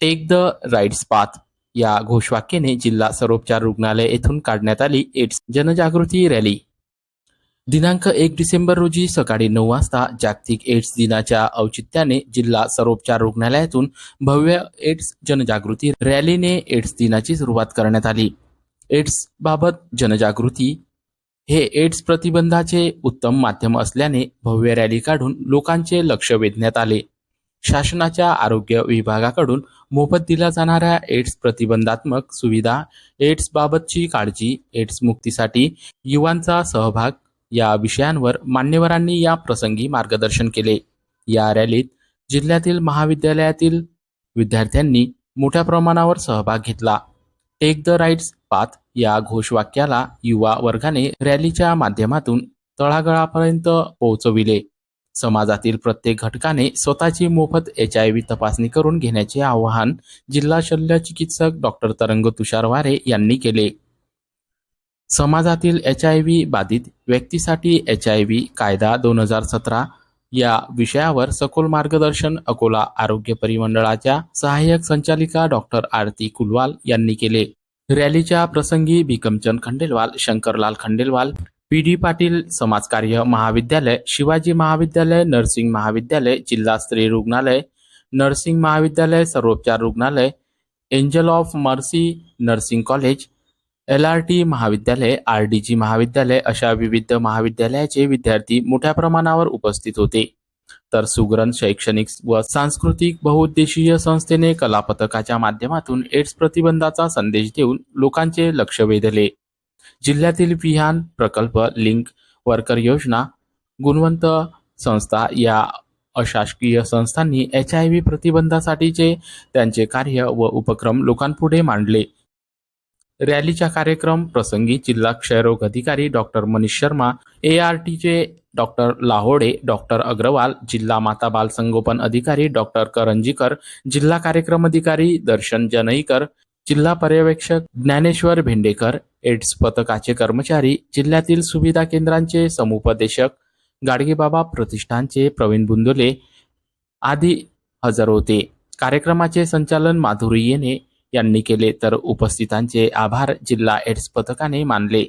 Take the rights path या घोषवाक्याने जिल्हा सर्वोपचार रुग्णालय येथून काढण्यात आली एड्स जनजागृती रॅली. दिनांक एक डिसेंबर रोजी सकाळी नऊ वाजता जागतिक एड्स दिनाच्या औचित्याने जिल्हा सर्वोपचार रुग्णालयातून भव्य एड्स जनजागृती रॅलीने एड्स दिनाची सुरुवात करण्यात आली. एड्स बाबत जनजागृती हे एड्स प्रतिबंधाचे उत्तम माध्यम असल्याने भव्य रॅली काढून लोकांचे लक्ष वेधण्यात आले. शासनाच्या आरोग्य विभागाकडून मोफत दिल्या जाणाऱ्या एड्स प्रतिबंधात्मक सुविधा एड्स बाबतची काळजी एड्स मुक्तीसाठी युवांचा सहभाग या विषयांवर मान्यवरांनी या प्रसंगी मार्गदर्शन केले. या रॅलीत जिल्ह्यातील महाविद्यालयातील विद्यार्थ्यांनी मोठ्या प्रमाणावर सहभाग घेतला. टेक द राईट्स पाथ या घोषवाक्याला युवा वर्गाने रॅलीच्या माध्यमातून तळागळापर्यंत पोहोचविले. समाजातील प्रत्येक घटकाने स्वतःची मोफत एच आय व्ही तपासणी करून घेण्याचे आवाहन जिल्हा शल्य चिकित्सक डॉक्टर तरंग तुषार वारे यांनी केले. समाजातील एच आय व्ही बाधित व्यक्तीसाठी एच आय व्ही कायदा दोन हजार सतरा या विषयावर सखोल मार्गदर्शन अकोला आरोग्य परिमंडळाच्या सहाय्यक संचालिका डॉक्टर आरती कुलवाल यांनी केले. रॅलीच्या प्रसंगी भिकमचंद खंडेलवाल शंकरलाल खंडेलवाल पी डी पाटील समाजकार्य महाविद्यालय शिवाजी महाविद्यालय नर्सिंग महाविद्यालय जिल्हा स्त्री रुग्णालय नर्सिंग महाविद्यालय सर्वोपचार रुग्णालय angel of mercy nursing college L R T महाविद्यालय आर डी जी महाविद्यालय अशा विविध महाविद्यालयाचे विद्यार्थी मोठ्या प्रमाणावर उपस्थित होते. तर सुग्रण शैक्षणिक व सांस्कृतिक बहुउद्देशीय संस्थेने कलापथकाच्या माध्यमातून एड्स प्रतिबंधाचा संदेश देऊन लोकांचे लक्ष वेधले. जिल्ह्यातील विहान प्रकल्प लिंक वर्कर योजना गुणवंत संस्था या अशासकीय संस्थांनी एच आय व्ही प्रतिबंधासाठीचे त्यांचे कार्य व उपक्रम लोकांपुढे मांडले. रॅलीच्या कार्यक्रम प्रसंगी जिल्हा क्षयरोग अधिकारी doctor Manish Sharma A R टीचे डॉक्टर लाहोडे डॉक्टर अग्रवाल जिल्हा माता बाल संगोपन अधिकारी डॉक्टर करंजीकर जिल्हा कार्यक्रम अधिकारी दर्शन जनईकर जिल्हा पर्यवेक्षक ज्ञानेश्वर भेंडेकर एड्स पथकाचे कर्मचारी जिल्ह्यातील सुविधा केंद्रांचे समुपदेशक गाडगेबाबा प्रतिष्ठानचे प्रवीण बुंदोले आदी हजर होते. कार्यक्रमाचे संचालन माधुरी येणे यांनी केले तर उपस्थितांचे आभार जिल्हा एड्स पथकाने मानले.